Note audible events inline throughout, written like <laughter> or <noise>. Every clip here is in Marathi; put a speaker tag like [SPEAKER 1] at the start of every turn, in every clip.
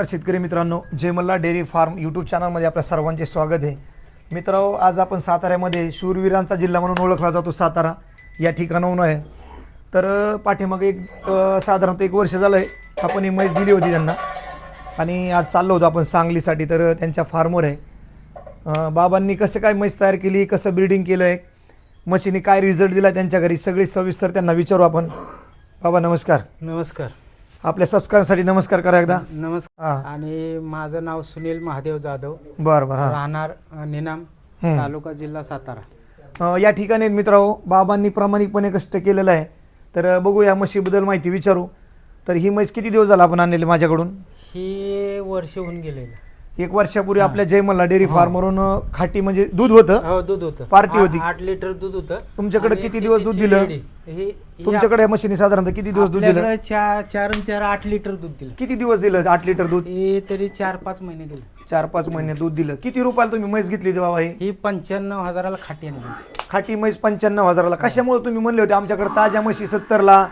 [SPEAKER 1] नमस्कार शेतकरी मित्रांनो जयमल्ला डेअरी फार्म यूट्यूब चॅनलमध्ये आपल्या सर्वांचे स्वागत आहे. मित्रांनो आज आपण साताऱ्यामध्ये शूरवीरांचा जिल्हा म्हणून ओळखला जातो सातारा. या ठिकाणाहून आहे. तर पाठीमागे एक साधारणतः एक वर्ष झालं आहे. आपण ही म्हैस दिली होती त्यांना. आणि आज चाललो होतो आपण सांगलीसाठी तर त्यांच्या फार्मवर आहे. बाबांनी कसं काय म्हैस तयार केली कसं ब्रिडिंग केलं आहे म्हशीने काय रिझल्ट दिला त्यांच्या घरी सगळी सविस्तर त्यांना विचारू आपण. बाबा नमस्कार.
[SPEAKER 2] नमस्कार.
[SPEAKER 1] आपल्या सबस्क्राईबसाठी नमस्कार करा एकदा.
[SPEAKER 2] नमस्कार. आणि माझं नाव सुनील महादेव जाधव.
[SPEAKER 1] बरं बरं हां.
[SPEAKER 2] राहणार अ, निनाम. तालुका जिल्हा सातारा.
[SPEAKER 1] अ, या ठिकाणी मित्रांनो बाबांनी प्रामाणिकपणे कष्ट केलेलं आहे. तर अ, बघू या म्हशीबद्दल माहिती विचारू. तर ही म्हैस किती दिवस झाला आपण आणलेली माझ्याकडून?
[SPEAKER 2] ही वर्ष होऊन गेलेलं
[SPEAKER 1] एक वर्षापूर्वी आपल्या जयमल्ला डेअरी फार्मवरून खाटी म्हणजे दूध होतं?
[SPEAKER 2] हो दूध होतं.
[SPEAKER 1] पार्टी
[SPEAKER 2] आ-
[SPEAKER 1] होती.
[SPEAKER 2] आठ लिटर दूध होतं.
[SPEAKER 1] तुमच्याकडे
[SPEAKER 2] आणि
[SPEAKER 1] किती दिवस दूध
[SPEAKER 2] तिची
[SPEAKER 1] दिलं?
[SPEAKER 2] ही-
[SPEAKER 1] तुमच्याकडे या म्हशीने साधारणतः किती दिवस दूध दिलं?
[SPEAKER 2] आपल्याकडे चार चार आणि चार आठ लिटर दूध दिलं.
[SPEAKER 1] किती दिवस दिलं आठ लिटर दूध?
[SPEAKER 2] हे तरी चार पाच महिने दिलं.
[SPEAKER 1] चार पाच महिने दूध दिलं. किती रुपयाला तुम्ही म्हैस घेतली होती बाबा ही?
[SPEAKER 2] ही पंच्याण्णव हजाराला खाटी आणली.
[SPEAKER 1] खाटी म्हैस पंच्याण्णव हजाराला. कशामुळे तुम्ही म्हणले होते आमच्याकडे ताज्या म्हशी सत्तरला?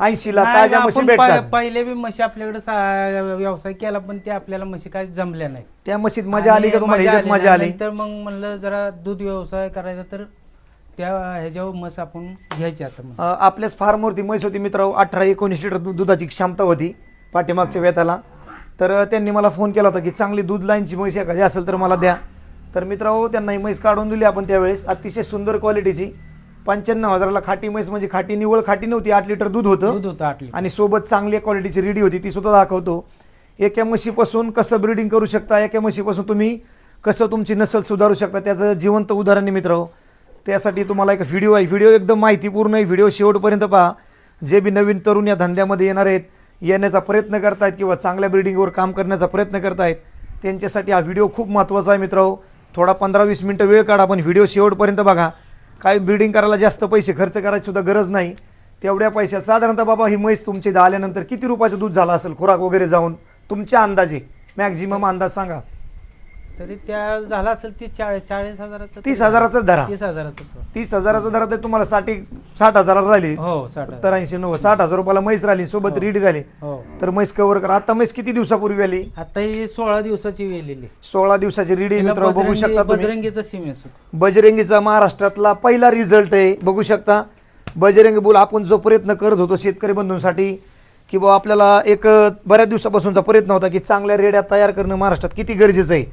[SPEAKER 1] ऐंशीला
[SPEAKER 2] नाही,
[SPEAKER 1] ताज्या म्हशी
[SPEAKER 2] आपण
[SPEAKER 1] भेटतात.
[SPEAKER 2] पहि- पहिले बी म्हशी आपल्याकडे सा- व्यवसाय केला पण ते आपल्याला म्हशी काय जमल्या नाही
[SPEAKER 1] त्या म्हशीत मजा आली का
[SPEAKER 2] आणि
[SPEAKER 1] तुम्हाला? ह्याच्यात. मजा आली.
[SPEAKER 2] नंतर मग म्हणलं जरा दूध व्यवसाय करायचा तर त्या ह्याच्यावर मस आपण घ्यायची आता मग.
[SPEAKER 1] अ, आपल्याच फार्मवरती म्हैस होती मित्र अठरा एकोणीस लिटर दु- दुधाची क्षमता होती पाठीमागच्या वेताला तर अ, त्यांनी मला फोन केला होता की चांगली दूध लाईनची म्हैस एखादी असेल तर मला द्या. तर मित्रांनो त्यांना ही म्हैस काढून दिली आपण त्यावेळेस. अतिशय सुंदर क्वालिटीची पंच्याण्णव हजाराला खाटी म्हैस म्हणजे खाटी निवळ खाटी नव्हती आठ लिटर दूध होतं.
[SPEAKER 2] दूध होतं आटली
[SPEAKER 1] आणि सोबत चांगल्या क्वालिटीची रेडी होती ती सुद्धा दाखवतो. एका म्हशीपासून कसं ब्रीडिंग करू शकता? एका म्हशीपासून तुम्ही कसं तुमची नसल सुधारू शकता? त्याचं जिवंत उदाहरण आहे मित्र. त्यासाठी तुम्हाला एक व्हिडिओ आहे. व्हिडिओ एकदम माहितीपूर्ण आहे. व्हिडिओ शेवटपर्यंत पहा. जे बी नवीन तरुण या धंद्यामध्ये येणार आहेत येण्याचा प्रयत्न करतायत किंवा चांगल्या ब्रिडिंगवर काम करण्याचा प्रयत्न करतायत त्यांच्यासाठी हा व्हिडिओ खूप महत्त्वाचा आहे मित्र. थोडा पंधरा वीस मिनटं वेळ काढा पण व्हिडिओ शेवटपर्यंत बघा. काय ब्रिडिंग करायला जास्त पैसे खर्च करायची सुद्धा गरज नाही. तेवढ्या पैशात साधारणतः बाबा ही म्हैस तुमची आल्यानंतर किती रुपयाचं दूध झालं असेल? खुराक वगैरे जाऊन तुमच्या अंदाजे. मॅक्झिमम अंदाज सांगा.
[SPEAKER 2] तरी त्या झाला असेल ती चाळीस चाळीस हजाराचं
[SPEAKER 1] तीस हजाराचाच धरा.
[SPEAKER 2] तीस हजाराचं
[SPEAKER 1] तीस हजाराचा धरा तर तुम्हाला साठ साठ हजाराला राहिली.
[SPEAKER 2] हो साठ हजार.
[SPEAKER 1] सत्तर ऐंशी नव्वद साठ हजार रुपयाला म्हैस राहिली सोबत रेडी राहिली
[SPEAKER 2] हो.
[SPEAKER 1] तर म्हैस कव्हर करा. आता म्हैस किती दिवसापूर्वी आली?
[SPEAKER 2] आता ही सोळा दिवसाची वेलेली
[SPEAKER 1] सोळा दिवसाची रेडी मित्र बघू शकता तुम्ही.
[SPEAKER 2] बजरंगीचं सिमेस
[SPEAKER 1] बजरंगीचा महाराष्ट्रातला पहिला रिझल्ट आहे. बघू शकता. बजरंगी बोल आपण जो प्रयत्न करत होतो शेतकरी बंधूंसाठी की बुवा आपल्याला एक अ, बऱ्याच दिवसापासूनचा प्रयत्न होता की चांगल्या रेड्या तयार करणं महाराष्ट्रात किती गरजेचं आहे.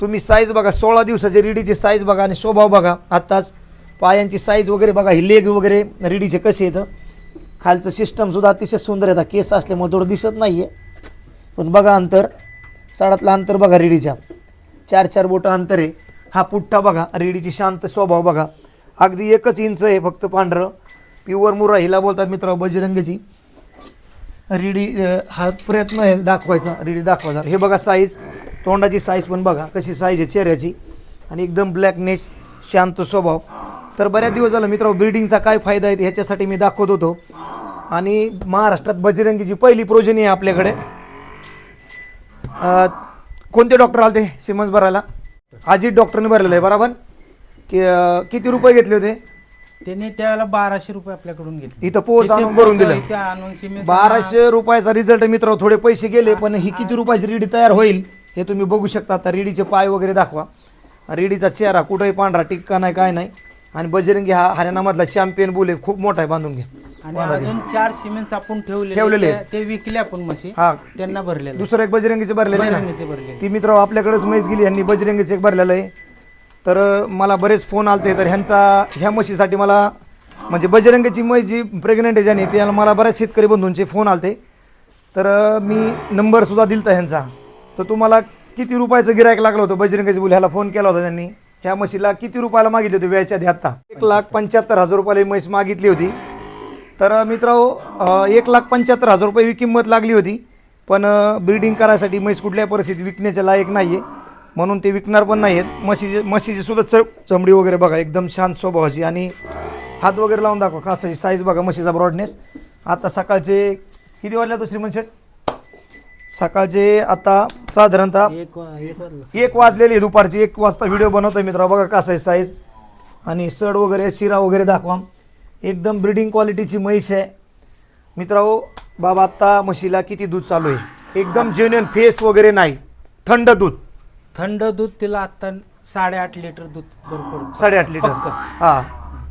[SPEAKER 1] तुम्ही साईज बघा सोळा दिवसाची रिडीची साईज बघा आणि स्वभाव बघा. आत्ताच पायांची साईज वगैरे बघा ही लेग वगैरे रेडीचे कसे येतं खालचं सिस्टमसुद्धा अतिशय सुंदर येतात केस असल्यामुळे थोडं दिसत नाही आहे पण बघा अंतर. साडातलं अंतर बघा रेडीच्या चार चार बोटं अंतर आहे. हा पुठ्ठा बघा रेडीची शांत स्वभाव बघा. अगदी एकच इंच आहे फक्त पांढरं. प्युअर मुरा हिला बोलतात मित्र बजरंगीची रेडी हा प्रयत्न आहे दाखवायचा रेडी दाखवायचा. हे बघा साईज तोंडाची साईज पण बघा कशी साईज आहे चेहऱ्याची. आणि एकदम ब्लॅकनेस शांत स्वभाव. तर बऱ्याच दिवस झालं मित्र ब्रीडिंगचा काय फायदा आहे ह्याच्यासाठी मी दाखवत होतो. आणि महाराष्ट्रात बजरंगीची पहिली प्रोजनी आहे आपल्याकडे. कोणते डॉक्टर आले ते सिमन्स भरायला अजित डॉक्टरने भरलेलं आहे बरोबर? की किती रुपये घेतले होते?
[SPEAKER 2] त्यांनी त्याला बाराशे रुपये आपल्याकडून घेतले.
[SPEAKER 1] इथं पोच
[SPEAKER 2] इथे
[SPEAKER 1] आणून भरून दिलं. बाराशे रुपयाचा रिझल्ट मित्र थोडे पैसे गेले पण ही किती रुपयाची रेडी तयार होईल? हे तुम्ही बघू शकता. आता रेडीचे पाय वगैरे दाखवा. रेडीचा चेहरा कुठेही पांढरा टिक्का नाही काय नाही. आणि बजरंगी हा हरियाणामधला चॅम्पियन बुल आहे. खूप मोठा आहे बांधून घ्या
[SPEAKER 2] आणि अजून चार सिमेंट्स आपण ठेवलेले
[SPEAKER 1] ठेवलेले
[SPEAKER 2] ते- विकले आपण म्हशी.
[SPEAKER 1] हा.
[SPEAKER 2] त्यांना भरलेले.
[SPEAKER 1] दुसरं एक बजरंगीचे भरलेले आहे ना.
[SPEAKER 2] भरलेले.
[SPEAKER 1] ती मित्र आपल्याकडेच म्हैस गेली यांनी बजरंगीचे एक भरलेलं आहे. तर अ, मला बरेच फोन आलते. तर ह्यांचा ह्या म्हशीसाठी मला म्हणजे बजरंगीची म्हैस जी प्रेग्नेंट आहे ज्याने त्याला मला बऱ्याच शेतकरी बंधूंचे फोन आलते. तर अ, मी नंबरसुद्धा दिलता ह्यांचा. तर तुम्हाला किती रुपयाचं गिरायक लागलं होतं? बजरंगाजी बोल ह्याला फोन केला होता त्यांनी. ह्या म्हशीला किती रुपयाला मागितली होती व्यायच्या आधी आत्ता? एक लाख पंच्याहत्तर हजार रुपयाला ही म्हैस मागितली होती. तर मित्र एक लाख पंच्याहत्तर हजार रुपये ही किंमत लागली होती. पण ब्रीडिंग करायसाठी म्हैस कुठल्या परिस्थितीत विकण्याच्या लायक नाही आहे म्हणून ते विकणार पण नाही आहेत म्हशीचे म्हशीची सुद्धा च चमडी वगैरे बघा एकदम शांत स्वभावाची. आणि हात वगैरे लावून दाखवा कासाची साईज बघा म्हशीचा ब्रॉडनेस आता सकाळचे किती वाजल्या दुसरी शेठ? सकाळचे आता साधारणतः
[SPEAKER 2] एक एक वाजलं.
[SPEAKER 1] एक वाजलेली आहे दुपारची. एक वाजता व्हिडिओ बनवतोय मित्र बघा कसा आहे साईज आणि सड वगैरे शिरा वगैरे दाखवा. एकदम ब्रिडिंग क्वालिटीची म्हैस आहे. मित्रांनो बाबा आत्ता म्हशीला किती दूध चालू आहे? एकदम जेन्युन फेस वगैरे नाही. थंड दूध.
[SPEAKER 2] थंड दूध तिला आता साडेआठ लिटर दूध भरपूर.
[SPEAKER 1] साडेआठ लिटर.
[SPEAKER 2] पक्क.
[SPEAKER 1] हा.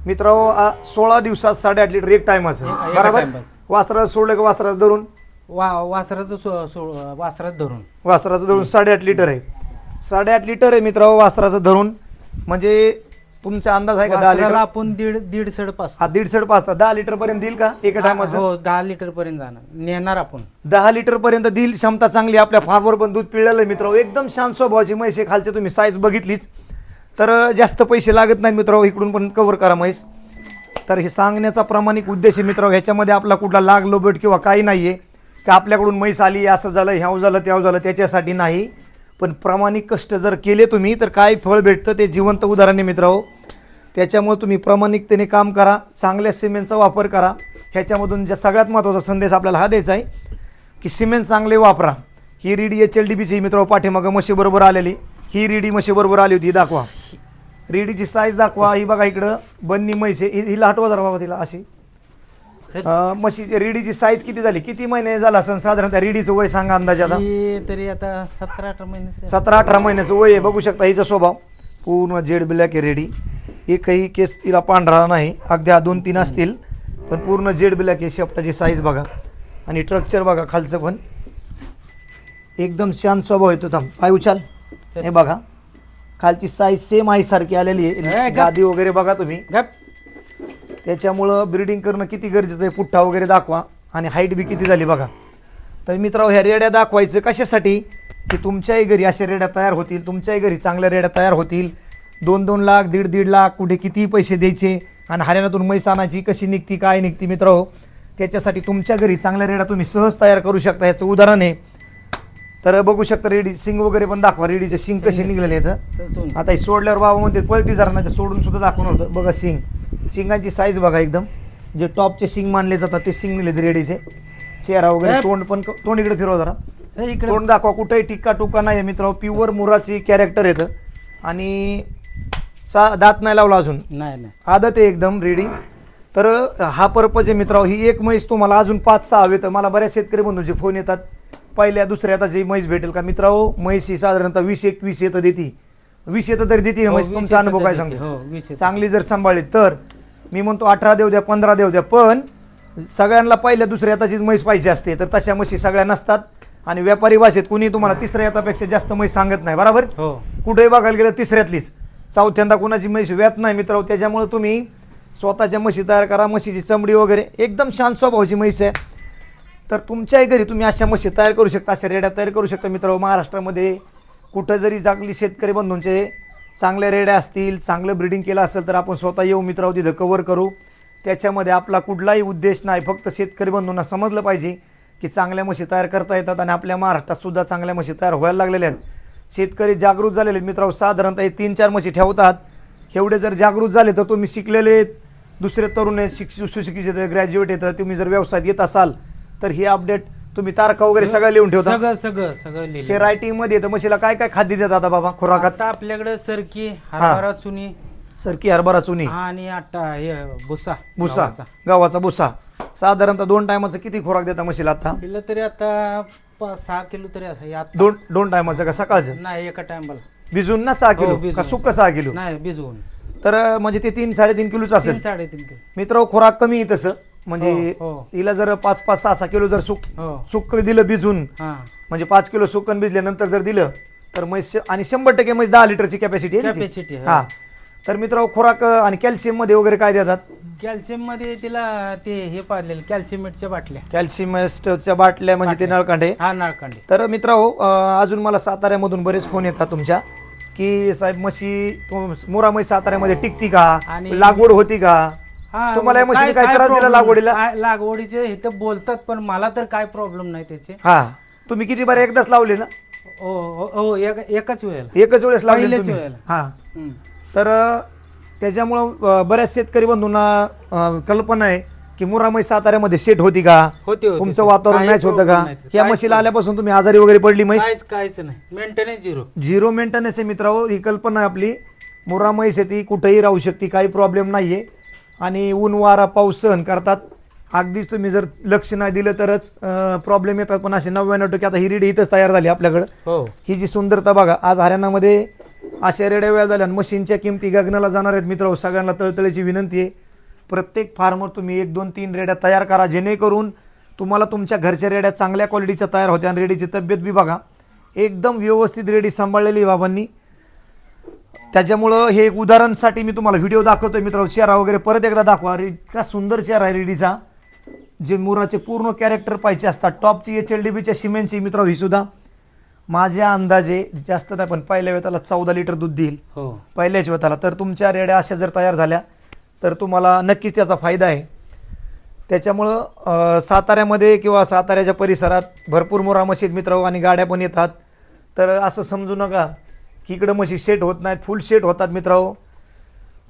[SPEAKER 1] मित्र सोळा दिवसात साडेआठ लिटर एक टायमाचं
[SPEAKER 2] एक- एका
[SPEAKER 1] बरोबर?
[SPEAKER 2] टायमाचं.
[SPEAKER 1] वासरा सोडलं का वासराचं धरून?
[SPEAKER 2] वा वासराचं सो सो- वासरात धरून.
[SPEAKER 1] वासराचं धरून साडेआठ लिटर आहे. साडेआठ लिटर आहे मित्र वासराचं धरून. म्हणजे तुमचा अंदाज आहे का दहा
[SPEAKER 2] वासराला
[SPEAKER 1] लिटर?
[SPEAKER 2] आपण दीड दीड सड पास
[SPEAKER 1] हा दीडशे पाच दहा लिटर पर्यंत देईल का एका टायमाचं?
[SPEAKER 2] हो दहा लिटर पर्यंत जाणार. नेणार आपण.
[SPEAKER 1] दहा लिटर पर्यंत देईल. क्षमता चांगली आपल्या फार्मवर पण दूध पिळलेलं आहे मित्र एकदम शांत स्वभावाची म्हैस आहे. खालचे तुम्ही साईज बघितलीच. तर अं, जास्त पैसे लागत नाहीत मित्र इकडून पण कव्हर करा म्हैस. तर हे सांगण्याचा प्रामाणिक उद्देश आहे मित्र ह्याच्यामध्ये आपला कुठला लाग लोबट किंवा काही नाही आहे की आपल्याकडून म्हैस आली असं झालं ह्याव झालं त्याव झालं त्याच्यासाठी नाही. पण प्रामाणिक कष्ट जर केले तुम्ही तर काय फळ भेटतं ते जिवंत उदाहरण मित्र हो. मित्र त्याच्यामुळे तुम्ही प्रामाणिकतेने काम करा चांगल्या सिमेंटचा वापर करा. ह्याच्यामधून ज्या सगळ्यात महत्त्वाचा संदेश आपल्याला हा द्यायचा आहे की सिमेंट चांगले वापरा. ही रीडी एच एल डी बीची मित्र हो पाठीमागं म्हशीबरोबर आलेली. ही रीडी म्हशीबरोबर आली होती दाखवा. रेडीची साईज दाखवा ही बघा इकडं बन्नी म्हैस आहे. हि- हिला हटवा जरा बाबा तिला अशी. अं, म्हशीची रीडीची साईज किती झाली? किती महिने झाला असं साधारणतः रीडीचं वय सांगा अंदाजे आता?
[SPEAKER 2] तरी आता सतरा अठरा महिने
[SPEAKER 1] सतरा अठरा महिन्याचं वय आहे. बघू शकता हिचा स्वभाव. पूर्ण जेड ब्लॅक आहे रेडी एकही केस तिला पांढरा नाही. अगदी दोन तीन असतील. पण पूर्ण जेड ब्लॅक आहे शेपटाची साईज बघा. आणि स्ट्रक्चर बघा खालचं पण. एकदम शांत स्वभाव येतो थांब. पाय उचाल. हे बघा. खालची साईज सेम आईसारखी आलेली
[SPEAKER 2] हे
[SPEAKER 1] आहे. गादी वगैरे बघा तुम्ही.
[SPEAKER 2] गप.
[SPEAKER 1] त्याच्यामुळं ब्रीडिंग करणं किती गरजेचं आहे? पुठ्ठा वगैरे दाखवा. आणि हाईट बी किती झाली बघा. तर मित्रांनो ह्या रेड्या दाखवायचं कशासाठी? की तुमच्याही घरी अशा रेड्या तयार होतील तुमच्याही घरी चांगल्या रेड्या तयार होतील. दोन दोन लाख दीड दीड लाख कुठे कितीही पैसे द्यायचे. आणि हरियाणातून म्हैस आणायची कशी निघती काय निघती मित्र त्याच्यासाठी तुमच्या घरी चांगल्या रेड्या तुम्ही सहज तयार करू शकता. याचं उदाहरण आहे. तर बघू शकता रेडी सिंग वगैरे पण दाखवा. रेडीचे सिंग कसे निघलेले आहेत. आता हे सोडल्यावर बाबा म्हणते पळती जरा नाही सोडून सुद्धा दाखवून होतं. बघा सिंग शिंगाची साईज बघा एकदम. जे टॉपचे सिंग मानले जातात ते सिंग निघले रेडीचे चेहरा वगैरे तोंड पण तोंड इकडे फिरवा जरा.
[SPEAKER 2] इकडे.
[SPEAKER 1] तोंड दाखवा कुठेही टिक्का टुक्का नाही मित्र प्युअर मुराची कॅरेक्टर येतं आणि सा दात नाही लावला अजून.
[SPEAKER 2] नाही नाही.
[SPEAKER 1] आदत आहे एकदम रेडी तर हा पर्पज आहे मित्रांनो. ही एक म्हैस तुम्हाला अजून पाच सहा हवे तर मला बऱ्याच शेतकरी बंधूंचे फोन येतात. पहिल्या दुसऱ्या हाताची म्हैस भेटेल का? मित्रांनो म्हैस ही साधारणतः वीस एकवीस येतं देती. वीस येतं तरी देते
[SPEAKER 2] हो,
[SPEAKER 1] म्हैस. तुमचा अनुभव काय. सांगतो?
[SPEAKER 2] हो.
[SPEAKER 1] चांगली जर सांभाळली. तर मी म्हणतो अठरा देऊ द्या पंधरा देऊ द्या पण सगळ्यांना पहिल्या दुसऱ्या हाताचीच म्हैस पाहिजे असते. तर तशा म्हशी सगळ्या नसतात. आणि व्यापारी भाषेत कुणी तुम्हाला तिसऱ्या हातापेक्षा जास्त म्हैस सांगत नाही बरोबर?
[SPEAKER 2] हो.
[SPEAKER 1] कुठेही बघायला गेलं तिसऱ्यातलीच. चौथ्यांदा कुणाची म्हैस व्यात नाही मित्र त्याच्यामुळे तुम्ही स्वतःच्या म्हशी तयार करा म्हशीची चमडी वगैरे. एकदम शांत स्वभावाची म्हैस आहे. तर तुमच्याही घरी तुम्ही अशा म्हशी तयार करू शकता अशा रेड्या तयार करू शकता मित्र महाराष्ट्रामध्ये कुठं जरी चांगली शेतकरी बंधूंचे चांगल्या रेड्या असतील चांगलं ब्रिडिंग केलं असेल तर आपण स्वतः येऊ मित्र तिथं कवर करू. त्याच्यामध्ये आपला कुठलाही उद्देश नाही फक्त शेतकरी बंधूंना समजलं पाहिजे की चांगल्या म्हशी तयार करता येतात आणि आपल्या महाराष्ट्रातसुद्धा चांगल्या म्हशी तयार व्हायला लागलेल्या आहेत. शेतकरी जागृत झालेले आहेत मित्रांनो साधारणतः हे तीन चार म्हशी ठेवतात. एवढे जर जागृत झाले तर तुम्ही शिकलेले आहेत, दुसरे तरुण आहेत शिक्ष सुशिक्षित ग्रॅज्युएट येतं तुम्ही जर व्यवसायात येत असाल तर ही अपडेट तुम्ही तारखा वगैरे सगळ्या लिहून ठेवता?
[SPEAKER 2] सगळं सगळं सगळं
[SPEAKER 1] ते
[SPEAKER 2] लिहिलं
[SPEAKER 1] रायटिंगमध्ये येतं म्हशीला काय काय खाद्य देतात आता बाबा खुराकात?
[SPEAKER 2] आता आपल्याकडे सरकी हरभरा चुनी.
[SPEAKER 1] सरकी हरभरा चुनी.
[SPEAKER 2] आणि आटा हे भुसा.
[SPEAKER 1] भुसा
[SPEAKER 2] गव्हाचा.
[SPEAKER 1] गव्हाचा भुसा. साधारणतः दोन टायमाचं किती खुराक देता म्हशीला आता?
[SPEAKER 2] दिलं तरी आता पाच सहा किलो तरी असं आता.
[SPEAKER 1] दोन दोन टायमाचं का सकाळचं?
[SPEAKER 2] नाही एका टाइमला
[SPEAKER 1] भिजून ना सहा
[SPEAKER 2] हो,
[SPEAKER 1] किलो. का सुक्क सहा किलो?
[SPEAKER 2] नाही भिजवून.
[SPEAKER 1] तर म्हणजे ते तीन साडेतीन किलोच
[SPEAKER 2] तीन
[SPEAKER 1] असेल.
[SPEAKER 2] साडेतीन किलो.
[SPEAKER 1] मित्र खुराक कमी आहे तसं. म्हणजे
[SPEAKER 2] हो, हो.
[SPEAKER 1] हिला जर पाच पाच सहा सहा किलो जर सुक
[SPEAKER 2] हो.
[SPEAKER 1] सुक्क दिलं भिजून
[SPEAKER 2] हा.
[SPEAKER 1] म्हणजे पाच किलो सुकन भिजल्यानंतर जर दिलं तर म्हैस आणि शंभर टक्के म्हैस दहा लिटरची कॅपॅसिटी आहे त्याची.
[SPEAKER 2] हो.
[SPEAKER 1] हा. तर मित्र खुराक आणि कॅल्शियममध्ये वगैरे काय देतात?
[SPEAKER 2] कॅल्शियममध्ये तिला ते हे पाडलेलं कॅल्शियमेटच्या बाटल्या.
[SPEAKER 1] कॅल्शियमच्या बाटल्या म्हणजे ते. नळकांडे.
[SPEAKER 2] हा नाळकांडी.
[SPEAKER 1] तर मित्र अजून मला साताऱ्यामधून बरेच फोन येतात तुमच्या की साहेब म्हशी तुम- मुरा म्हैस साताऱ्यामध्ये टिकती का?
[SPEAKER 2] आणि-
[SPEAKER 1] लागवड होती का?
[SPEAKER 2] हा
[SPEAKER 1] तुम्हाला या म्हशीने काय त्रास दिला
[SPEAKER 2] problem?
[SPEAKER 1] लागवडीला?
[SPEAKER 2] काय- लागवडीचे हे तर बोलतात पण मला तर काय प्रॉब्लेम नाही त्याचे.
[SPEAKER 1] हा. तुम्ही किती बरं एकदाच लावले ना?
[SPEAKER 2] हो हो हो एक- एकाच वेळेला.
[SPEAKER 1] एकच वेळेस लावले ना
[SPEAKER 2] पहिल्याच
[SPEAKER 1] तुम्ही?
[SPEAKER 2] वेळेला.
[SPEAKER 1] हा.
[SPEAKER 2] हम्म.
[SPEAKER 1] तर अ, त्याच्यामुळं अ, बऱ्याच शेतकरी बंधूंना अ, कल्पना आहे की मुरामई साताऱ्यामध्ये सेट होती का?
[SPEAKER 2] होती होती
[SPEAKER 1] तुमचं वातावरण
[SPEAKER 2] काही
[SPEAKER 1] मॅच होतं
[SPEAKER 2] problem
[SPEAKER 1] का
[SPEAKER 2] नाही.
[SPEAKER 1] या
[SPEAKER 2] काहीच
[SPEAKER 1] म्हशीला
[SPEAKER 2] problem
[SPEAKER 1] आल्यापासून तुम्ही आजारी वगैरे पडली म्हैस?
[SPEAKER 2] काहीच काहीच नाही. मेंटेनन्स झिरो
[SPEAKER 1] झिरो मेंटेनन्स आहे मित्रांनो ही कल्पना आहे आपली. मुरा म्हैस आहे ती कुठेही राहू शकते काही प्रॉब्लेम नाहीये. आणि ऊन वारा पाऊस सहन करतात. अगदीच तुम्ही जर लक्ष नाही दिलं तरच प्रॉब्लेम येतात. पण असे नव्याण्णव टक्के आता ही रेडी इथंच तयार झाली आपल्याकडं.
[SPEAKER 2] हो.
[SPEAKER 1] ही जी सुंदरता बघा आज हरियाणामध्ये अशा रेड्या वेळ झाल्या आणि मशीनच्या किमती गगनाला जाणार आहेत. मित्र सगळ्यांना तळतळीची विनंती आहे. प्रत्येक फार्मवर तुम्ही एक दोन तीन रेड्या तयार करा. जेणेकरून तुम्हाला तुमच्या घरच्या रेड्या चांगल्या क्वालिटीच्या तयार होत्या आणि रेडीची तब्येत बी बघा. एकदम व्यवस्थित रेडी सांभाळलेली बाबांनी. त्याच्यामुळं हे एक उदाहरणसाठी मी तुम्हाला व्हिडिओ दाखवतोय. मित्रांनो चेहरा वगैरे परत एकदा दाखवा. रे इतका सुंदर चेहरा आहे रेडीचा. जे मुराचे पूर्ण कॅरेक्टर पाहिजे असतात. टॉपची एच एल डी बीच्या सिमेंटची मित्र ही सुद्धा. माझ्या अंदाजे जास्त नाही पण पहिल्या वेळेला चौदा लिटर दूध देईल.
[SPEAKER 2] हो.
[SPEAKER 1] पहिल्याच वेताला. तर तुमच्या रेड्या अशा जर तयार झाल्या तर तुम्हाला नक्कीच त्याचा फायदा आहे. त्याच्यामुळं साताऱ्यामध्ये किंवा साताऱ्याच्या परिसरात भरपूर मोरा मशीद मित्र आणि गाड्या पण येतात. तर असं समजू नका. की इकडं म्हशी शेट होत नाहीत फुल शेट होतात मित्रांनो.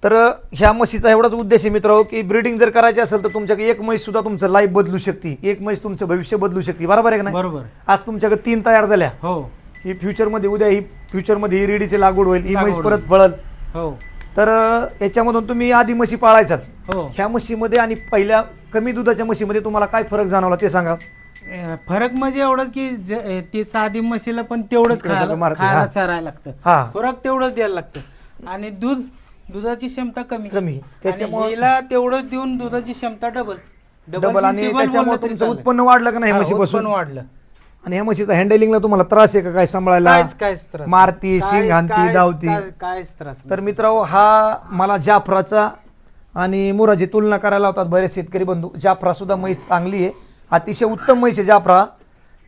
[SPEAKER 1] तर ह्या म्हशीचा एवढाच उद्देश आहे मित्र की ब्रीडिंग जर करायची असेल तर तुमच्याकडे एक म्हैस सुद्धा तुमचं लाईफ बदलू शकते. एक म्हैस तुमचं भविष्य बदलू शकते. बरोबर आहे का नाही?
[SPEAKER 2] बरोबर.
[SPEAKER 1] आज तुमच्याकडे तीन तयार झाल्या.
[SPEAKER 2] हो.
[SPEAKER 1] ही फ्युचरमध्ये उद्या ही फ्युचरमध्ये ही रेडीची लागवड होईल ही म्हैस
[SPEAKER 2] लागवड
[SPEAKER 1] परत
[SPEAKER 2] होईल.
[SPEAKER 1] फळल.
[SPEAKER 2] हो.
[SPEAKER 1] तर याच्यामधून तुम्ही आधी म्हशी पाळायचात
[SPEAKER 2] हो.
[SPEAKER 1] ह्या म्हशीमध्ये आणि पहिल्या कमी दुधाच्या म्हशीमध्ये तुम्हाला काय फरक जाणवला ते सांगा.
[SPEAKER 2] फरक म्हणजे एवढंच की ज- ती साधी म्हशीला पण तेवढंच
[SPEAKER 1] इकडे
[SPEAKER 2] खायला
[SPEAKER 1] सगळं मारते,
[SPEAKER 2] खायला
[SPEAKER 1] हा.
[SPEAKER 2] चारायला लागतं. खुराक तेवढंच द्यायला लागतं. आणि दूध दुधाची क्षमता कमी.
[SPEAKER 1] कमी.
[SPEAKER 2] त्याच्यामुळे
[SPEAKER 1] त्याच्यामुळं-
[SPEAKER 2] तेवढंच देऊन दुधाची क्षमता डबल
[SPEAKER 1] डबल आणि त्याच्यामुळे तुमचं. उत्पन्न वाढलं का नाही म्हशीपासून?
[SPEAKER 2] वाढलं.
[SPEAKER 1] आणि ह्या म्हशीचा हँडलिंगला तुम्हाला त्रास आहे का? काय सांभाळायला?
[SPEAKER 2] कायच कायच त्रास
[SPEAKER 1] मारती,
[SPEAKER 2] कायच-
[SPEAKER 1] शिंग
[SPEAKER 2] कायच-
[SPEAKER 1] धावती.
[SPEAKER 2] काय- कायच त्रास
[SPEAKER 1] तर मित्रांनो हा मला जाफराचा आणि मुराची तुलना करायला होतात बरेच शेतकरी बंधू. जाफरा सुद्धा म्हैस चांगली आहे. अतिशय उत्तम म्हैस आहे जाफरा.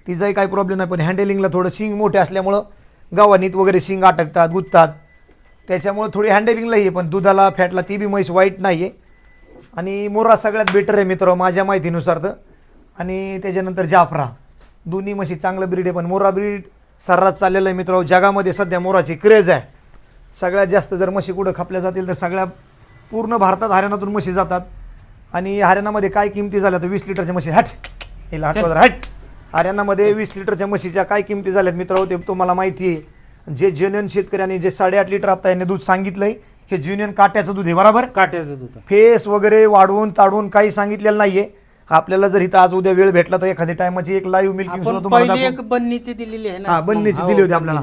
[SPEAKER 1] तिचाही काही प्रॉब्लेम नाही पण हँडलिंगला थोडं शिंग मोठे असल्यामुळं गव्हाणीत वगैरे शिंग अटकतात गुजतात त्याच्यामुळं थोडी हँडलिंगलाही आहे पण दुधाला फॅटला ती बी म्हैस वाईट नाही आहे आणि मोरा सगळ्यात बेटर आहे मित्र माझ्या माहितीनुसार तर. आणि त्याच्यानंतर जाफरा. दोन्ही म्हशी चांगलं ब्रीड आहे पण मोरा ब्रीड सर्रास चाललेलं आहे मित्र. जगामध्ये सध्या मोराची क्रेज आहे. सगळ्यात जास्त जर म्हशी कुठं खपल्या जातील तर सगळ्या पूर्ण भारतात हरियाणातून म्हशी जातात. आणि हरियाणामध्ये काय किमती झाल्या तर वीस लिटरच्या म्हशी. हॅट! हिला हट. हरियाणामध्ये वीस लिटरच्या म्हशीच्या काय किमती झाल्यात मित्र ते तुम्हाला माहिती आहे. जे जेन्युन शेतकऱ्यांनी जे साडेआठ लिटर आता यांनी दूध सांगितलंय हे ज्युनियन काट्याचं दूध आहे बरोबर?
[SPEAKER 2] काट्याचं दूध.
[SPEAKER 1] फेस वगैरे वाढवून ताडून काही सांगितलेलं नाहीये. आपल्याला जर इथं आज उद्या वेळ भेटला तर एखादी टायमाची एक लाईव्ह मिल्किंग सुद्धा तुम्हाला
[SPEAKER 2] बन्नीची दिलेली आहे ना.
[SPEAKER 1] हा बन्नीची
[SPEAKER 2] हो,
[SPEAKER 1] दिली होती आपल्याला.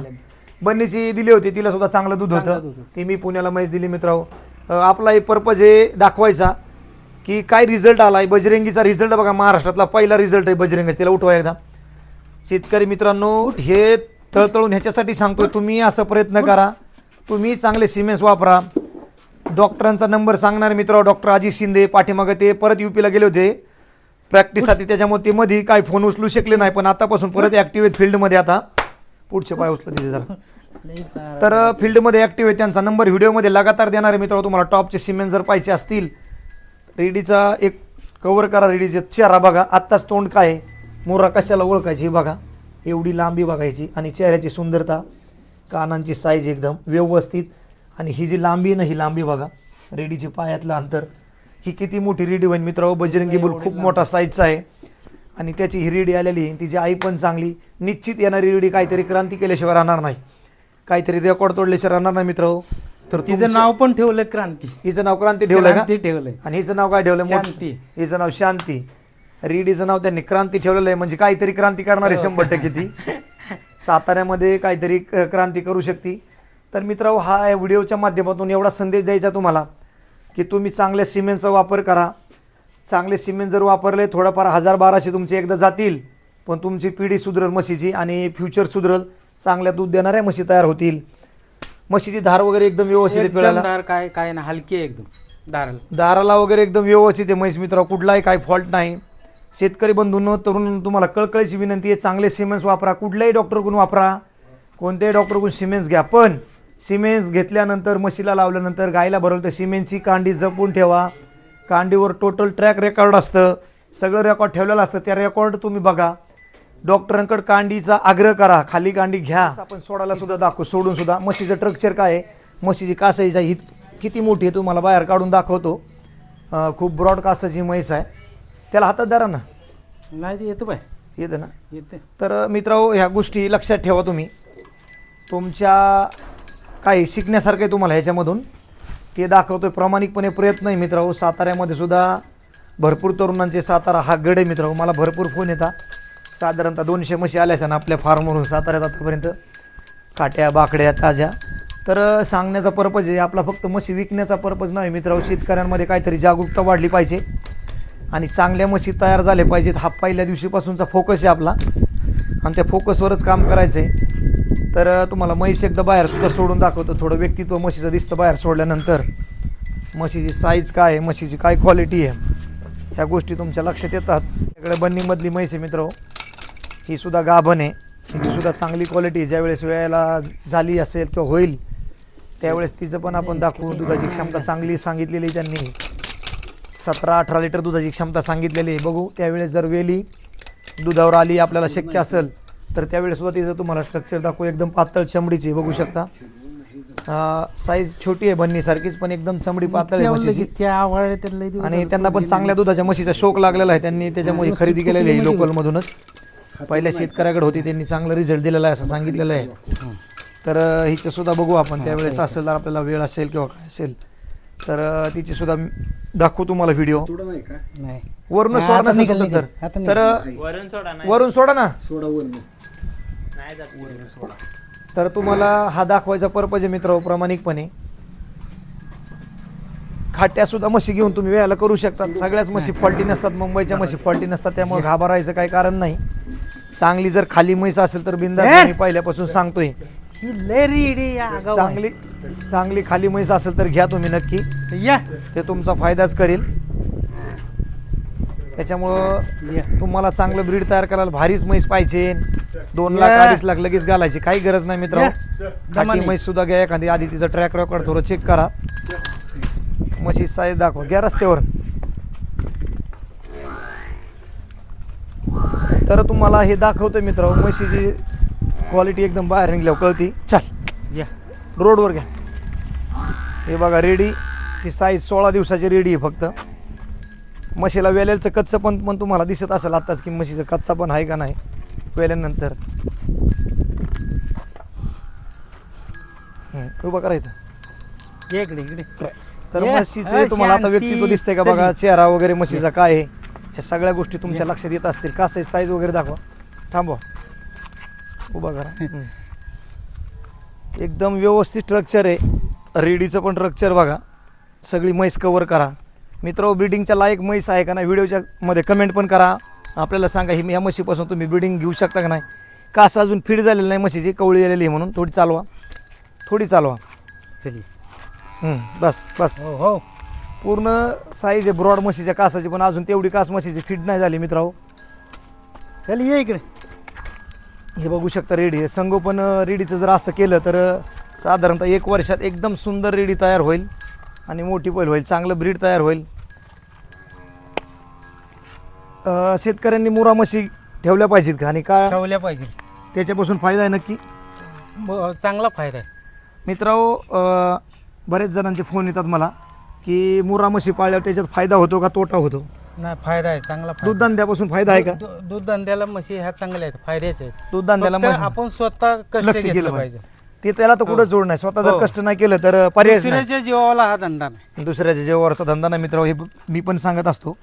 [SPEAKER 1] बन्नीची दिली होती तिला सुद्धा चांगलं दूध होतं. ती मी पुण्याला म्हैस दिली मित्रांनो. आपला एक पर्पज आहे दाखवायचा. की काय रिझल्ट आहे बजरंगीचा रिझल्ट बघा महाराष्ट्रातला पहिला रिझल्ट आहे बजरंगीचा. त्याला उठवा एकदा. शेतकरी मित्रांनो हे तळतळून ह्याच्यासाठी सांगतोय तुम्ही असं प्रयत्न करा. तुम्ही चांगले सिमेंट्स वापरा. डॉक्टरांचा नंबर सांगणार मित्र डॉक्टर अजित शिंदे पाठीमागे ते परत युपीला गेले होते. प्रॅक्टिससाठी त्याच्यामुळे ते मध्ये काय फोन उचलू शकले नाही पण आतापासून परत ॲक्टिव्ह आहेत फील्डमध्ये आता. पुढचे पाय उचलत तिथे जरा. तर फील्डमध्ये ॲक्टिव्ह आहे त्यांचा नंबर व्हिडिओमध्ये लगातार देणार आहे मित्र तुम्हाला टॉपचे सिमेंट जर पाहिजे असतील रेडीचा एक कवर करा रेडीचे चेहरा बघा. आत्ताच तोंड काय आहे? मोरा कशाला ओळखायची बघा. एवढी लांबी बघायची आणि चेहऱ्याची सुंदरता कानांची साईज एकदम व्यवस्थित आणि ही जी लांबी ना ही लांबी बघा. रेडीची पायातलं अंतर. ही किती मोठी रेडी होईल मित्र बजरंगी बुल खूप मोठा साईजचा आहे. आणि त्याची ही रेडी आलेली आहे. तिची आई पण चांगली. निश्चित येणारी रेडी काहीतरी क्रांती केल्याशिवाय राहणार नाही. काहीतरी रेकॉर्ड तोडल्याशिवाय राहणार नाही मित्र तर
[SPEAKER 2] तिचं
[SPEAKER 1] तुमचं-
[SPEAKER 2] नाव पण ठेवलं क्रांती.
[SPEAKER 1] हिचं नाव क्रांती ठेवलंय का?
[SPEAKER 2] क्रांती ठेवलंय.
[SPEAKER 1] आणि हिचं नाव काय ठेवलं मोठं?
[SPEAKER 2] शांती.
[SPEAKER 1] हिचं नाव शांती. रेडीचं नाव त्यांनी क्रांती ठेवलेलं आहे. म्हणजे काहीतरी क्रांती करणार आहे शंभर टक्के ती. <laughs> साताऱ्यामध्ये काहीतरी क- क्रांती करू शकते. तर मित्र हा या व्हिडिओच्या माध्यमातून एवढा संदेश द्यायचा तुम्हाला की तुम्ही चांगल्या सिमेंटचा वापर करा. चांगले सिमेंट जर वापरले थोडंफार हजार बाराशे तुमचे एकदा जातील पण तुमची पिढी सुधरल म्हशीची आणि फ्युचर सुधरल. चांगल्या दूध देणाऱ्या म्हशी तयार होतील. म्हशीची धार वगैरे एकदम व्यवस्थित आहे
[SPEAKER 2] एकदम
[SPEAKER 1] पिळायला.
[SPEAKER 2] दार काय काय ना हलकी आहे एकदम दाराला
[SPEAKER 1] दाराला वगैरे एकदम व्यवस्थित आहे म्हैस मित्र कुठलाही काय फॉल्ट नाही. शेतकरी बंधूंनो तरुण तुम्हाला कळकळीची विनंती आहे चांगले सिमेंट्स वापरा कुठल्याही डॉक्टरकडून वापरा. कोणत्याही डॉक्टरकडून सिमेंट्स घ्या पण सिमेंट्स घेतल्यानंतर म्हशीला लावल्यानंतर गायला भरवलं तर सिमेंटची कांडी जपून ठेवा. कांडीवर टोटल ट्रॅक रेकॉर्ड असतं. सगळं रेकॉर्ड ठेवलेलं असतं. त्या रेकॉर्ड तुम्ही बघा. डॉक्टरांकडे कांडीचा आग्रह करा खाली कांडी घ्या. आपण सोडायला सुद्धा दाखवू सोडून सुद्धा. म्हशीचं स्ट्रक्चर काय आहे? म्हशीची कासाईचा ही किती मोठी आहे तुम्हाला बाहेर काढून दाखवतो. खूप ब्रॉड कासाची म्हैस आहे त्याला हातात धरा ना.
[SPEAKER 2] नाही ते येतो बाय.
[SPEAKER 1] येतं ना?
[SPEAKER 2] येते.
[SPEAKER 1] तर मित्रांनो ह्या गोष्टी लक्षात ठेवा तुम्ही. तुमच्या काही शिकण्यासारखं आहे तुम्हाला ह्याच्यामधून. ते दाखवतोय प्रामाणिकपणे प्रयत्न आहे मित्रांनो. साताऱ्यामध्ये सुद्धा भरपूर तरुणांचे सातारा हा गड आहे मित्र मला भरपूर फोन येतात. साधारणतः दोनशे म्हशी आल्या असतात आपल्या फार्मवरून साताऱ्यात आतापर्यंत. काट्या बाकड्या ताज्या. तर सांगण्याचा पर्पज आहे आपला फक्त म्हशी विकण्याचा पर्पज नाही मित्रांनो. शेतकऱ्यांमध्ये काहीतरी जागरूकता वाढली पाहिजे. आणि चांगल्या म्हशी तयार झाल्या पाहिजेत. हा पहिल्या दिवशीपासूनचा फोकस आहे आपला. आणि त्या फोकसवरच काम करायचं आहे तर तुम्हाला म्हैस एकदा बाहेर सुद्धा सोडून दाखवतो. थोडं व्यक्तित्व म्हशीचं दिसतं बाहेर सोडल्यानंतर. म्हशीची साईज काय आहे? म्हशीची काय क्वालिटी आहे? ह्या गोष्टी तुमच्या लक्षात येतात. सगळ्या बन्नीमधली म्हैस आहे मित्र ही सुद्धा गाभण आहे. हिची सुद्धा चांगली क्वालिटी ज्यावेळेस वेळेला झाली असेल किंवा होईल त्यावेळेस तिचं पण आपण दाखवू दुधाची क्षमता चांगली सांगितलेली आहे त्यांनी. सतरा अठरा लिटर दुधाची क्षमता सांगितलेली आहे. बघू त्यावेळेस जर वेली दुधावर आली आपल्याला शक्य असेल तर त्यावेळेस सुद्धा तिचं तुम्हाला स्ट्रक्चर दाखवू. एकदम पातळ चमडीची बघू शकता. साईज छोटी आहे बन्नीसारखीच पण एकदम चमडी पातळ आहे आणि त्यांना पण चांगल्या दुधाच्या म्हशीचा शोक लागलेला आहे. त्यांनी त्याच्यामुळे खरेदी केलेली आहे लोकलमधूनच पहिल्या शेतकऱ्याकडे होती त्यांनी चांगला रिझल्ट दिलेला आहे असं सांगितलेलं आहे. तर हिचं सुद्धा बघू आपण त्यावेळेस असेल तर आपल्याला वेळ असेल किंवा काय असेल तर तिची सुद्धा दाखवू तुम्हाला व्हिडिओ
[SPEAKER 3] थोडं नाही का?
[SPEAKER 2] नाही.
[SPEAKER 1] वरून सोडा
[SPEAKER 2] निघाल,
[SPEAKER 1] सुद्धा तर
[SPEAKER 4] वरून सोडा नाही.
[SPEAKER 1] वरून सोडा ना.
[SPEAKER 3] सोडा
[SPEAKER 4] वरून. सोडा
[SPEAKER 1] तर तुम्हाला हा दाखवायचा पर्पज आहे मित्र प्रामाणिकपणे. खाट्या सुद्धा म्हशी घेऊन तुम्ही वेळाला करू शकता. सगळ्याच म्हशी फॉल्टी नसतात मुंबईच्या म्हशी फॉल्टी नसतात त्यामुळे घाबरायचं काही कारण नाही. चांगली जर खाली म्हैस असेल तर बिंदास मी पहिल्यापासून सांगतोय. चांगली चांगली खाली म्हैस असेल तर घ्या तुम्ही नक्की.
[SPEAKER 2] या.
[SPEAKER 1] ते तुमचा फायदाच करेल. त्याच्यामुळं. तुम्हाला चांगलं ब्रीड तयार करायला भारीच म्हैस पाहिजे. दोन लाख. अडीच लाख लगेच घालायची. काही गरज नाही मित्र. म्हैस सुद्धा घ्या. एखादी आधी तिचं ट्रॅक रेकॉर्ड थोडं चेक करा. म्हशी साईज दाखवा. घ्या रस्त्यावर. तर तुम्हाला हे दाखवतोय मित्र म्हशीची क्वालिटी एकदम बाहेर निघल्यावर कळती. चल.
[SPEAKER 2] या.
[SPEAKER 1] रोडवर घ्या. हे बघा रेडी ची साईज सोळा दिवसाची रेडी आहे फक्त. म्हशीला वेलेलचं कच्चं पण पण तुम्हाला दिसत असेल आत्ताच की म्हशीचं कच्चा पण आहे का नाही वेल्यानंतर. उभं करायचं
[SPEAKER 2] इकडे इकडे.
[SPEAKER 1] तर
[SPEAKER 2] ये,
[SPEAKER 1] म्हशीचं तुम्हाला आता व्यक्तित्व दिसतंय का बघा? चेहरा वगैरे म्हशीचा काय आहे? ह्या सगळ्या गोष्टी तुमच्या लक्षात येत असतील. का साईज वगैरे दाखवा? थांबवा. उभा करा. <laughs> हम्म. एकदम व्यवस्थित स्ट्रक्चर आहे. रेडीचं पण स्ट्रक्चर बघा. सगळी म्हैस कवर करा. मित्र ब्रिडिंगच्या लायक म्हैस आहे का नाही? व्हिडिओच्या मध्ये कमेंट पण करा. आपल्याला सांगा ही ह्या म्हशीपासून तुम्ही ब्रिडिंग घेऊ शकता का नाही? का असं अजून फीड झालेली नाही म्हशीची? कवळी आलेली आहे म्हणून. थोडी चालवा. थोडी चालवा.
[SPEAKER 2] चली.
[SPEAKER 1] हम्म, बस बस.
[SPEAKER 2] हो हो.
[SPEAKER 1] पूर्ण साईज आहे ब्रॉड म्हशीच्या कासाची पण अजून तेवढी कास म्हशीची फिट नाही झाली मित्रांनो.
[SPEAKER 2] चल ये इकडे.
[SPEAKER 1] हे बघू शकता रेडी आहे. संगोपन अं, रेडीचं जर असं केलं तर अं, साधारणतः एक वर्षात एकदम सुंदर रेडी तयार होईल आणि मोठी पण होईल चांगलं ब्रीड तयार होईल. अं, शेतकऱ्यांनी मुरा म्हशी ठेवल्या पाहिजेत का? आणि का
[SPEAKER 2] ठेवल्या पाहिजे
[SPEAKER 1] त्याच्यापासून फायदा आहे नक्की?
[SPEAKER 2] ब- चांगला फायदा आहे.
[SPEAKER 1] मित्रांनो अं, बरेच जणांचे फोन येतात मला की मुरा म्हशी पाळल्यावर त्याच्यात फायदा होतो का तोटा होतो?
[SPEAKER 2] नाही फायदा आहे चांगला फायदा.
[SPEAKER 1] दूध धंद्यापासून फायदा आहे का?
[SPEAKER 2] दू- दूध धंद्याला म्हशी ह्या चांगल्या आहेत फायद्याच्या आहेत.
[SPEAKER 1] दूध धंद्याला
[SPEAKER 2] फक्त
[SPEAKER 1] म्हशी-
[SPEAKER 2] आपण स्वतः कष्ट
[SPEAKER 1] लक्ष केलं
[SPEAKER 2] पाहिजे.
[SPEAKER 1] पाहिजे. ते त्याला तर कुठं जोड नाही स्वतः जर
[SPEAKER 2] हो.
[SPEAKER 1] कष्ट नाही केलं तर पर्यायच नाही.
[SPEAKER 2] दुसऱ्याच्या जीवाला हा धंदा नाही.
[SPEAKER 1] दुसऱ्याच्या जेव्हावरचा धंदा नाही मित्र हे मी पण सांगत असतो.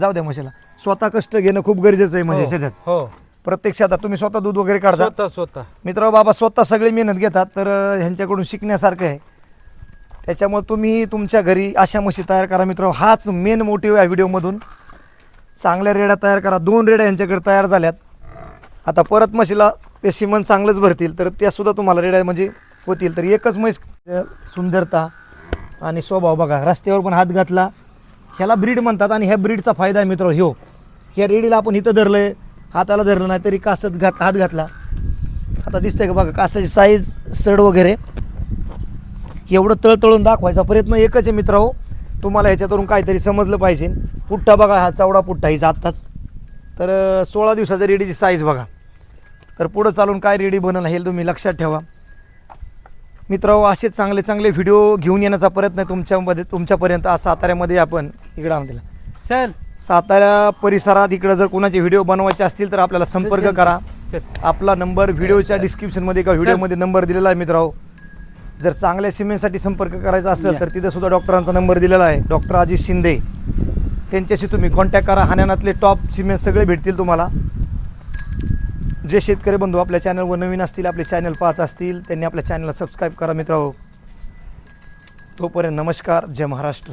[SPEAKER 1] जाऊ द्या म्हशीला. स्वतः कष्ट घेणं खूप गरजेचं आहे म्हणजे
[SPEAKER 2] हो,
[SPEAKER 1] शेतात.
[SPEAKER 2] हो.
[SPEAKER 1] प्रत्येक शेतात तुम्ही स्वतः दूध वगैरे काढता.
[SPEAKER 2] स्वतः स्वतः.
[SPEAKER 1] मित्र बाबा स्वतः सगळी मेहनत घेतात तर अं, ह्यांच्याकडून शिकण्यासारखं आहे. त्याच्यामुळे तुम्ही तुमच्या घरी अशा म्हशी तयार करा मित्र हाच मेन मोटिव्ह आहे व्हिडिओमधून. चांगल्या रेड्या तयार करा. दोन रेड्या यांच्याकडे तयार झाल्यात. आता परत म्हशीला ते सिमन चांगलंच भरतील तर त्यासुद्धा तुम्हाला रेड्या म्हणजे होतील. तर एकच म्हैस सुंदरता आणि स्वभाव बघा. रस्त्यावर पण हात घातला. ह्याला ब्रीड म्हणतात आणि ह्या ब्रीडचा फायदा आहे मित्र ह्यो ह्या रेडीला आपण इथं धरलं आहे हाताला धरलं नाही तरी कासत घात हात घातला. आता दिसतंय का बघा कासाची साईज सड वगैरे. एवढं तळतळून दाखवायचा प्रयत्न एकच आहे मित्र हो. तुम्हाला ह्याच्यातून काहीतरी समजलं पाहिजे. पुट्टा बघा हा चवडा पुट्टा हिचा आत्ताच. तर सोळा दिवसाच्या रेडीची साईज बघा. तर पुढं चालून काय रेडी बनलं हे तुम्ही लक्षात ठेवा. मित्र असे चांगले चांगले व्हिडिओ घेऊन येण्याचा प्रयत्न तुमच्यामध्ये तुमच्यापर्यंत आज साताऱ्यामध्ये आपण इकडं आणून दिला.
[SPEAKER 2] चल.
[SPEAKER 1] सातारा परिसरात इकडं जर कोणाचे व्हिडिओ बनवायचे असतील तर आपल्याला संपर्क. करा. आपला नंबर व्हिडिओच्या डिस्क्रिप्शनमध्ये किंवा व्हिडिओमध्ये नंबर दिलेला आहे मित्रांनो जर चांगल्या सिमेंटसाठी संपर्क करायचा असेल. तर तिथं सुद्धा डॉक्टरांचा नंबर दिलेला आहे. डॉक्टर अजित शिंदे. त्यांच्याशी तुम्ही कॉन्टॅक्ट करा. हरियाणातले टॉप सिमेंट सगळे भेटतील तुम्हाला. जे शेतकरी बंधू आपल्या चॅनलवर नवीन असतील आपले चॅनल पाहत असतील त्यांनी आपल्या चॅनलला सबस्क्राईब करा मित्र तोपर्यंत नमस्कार. जय महाराष्ट्र.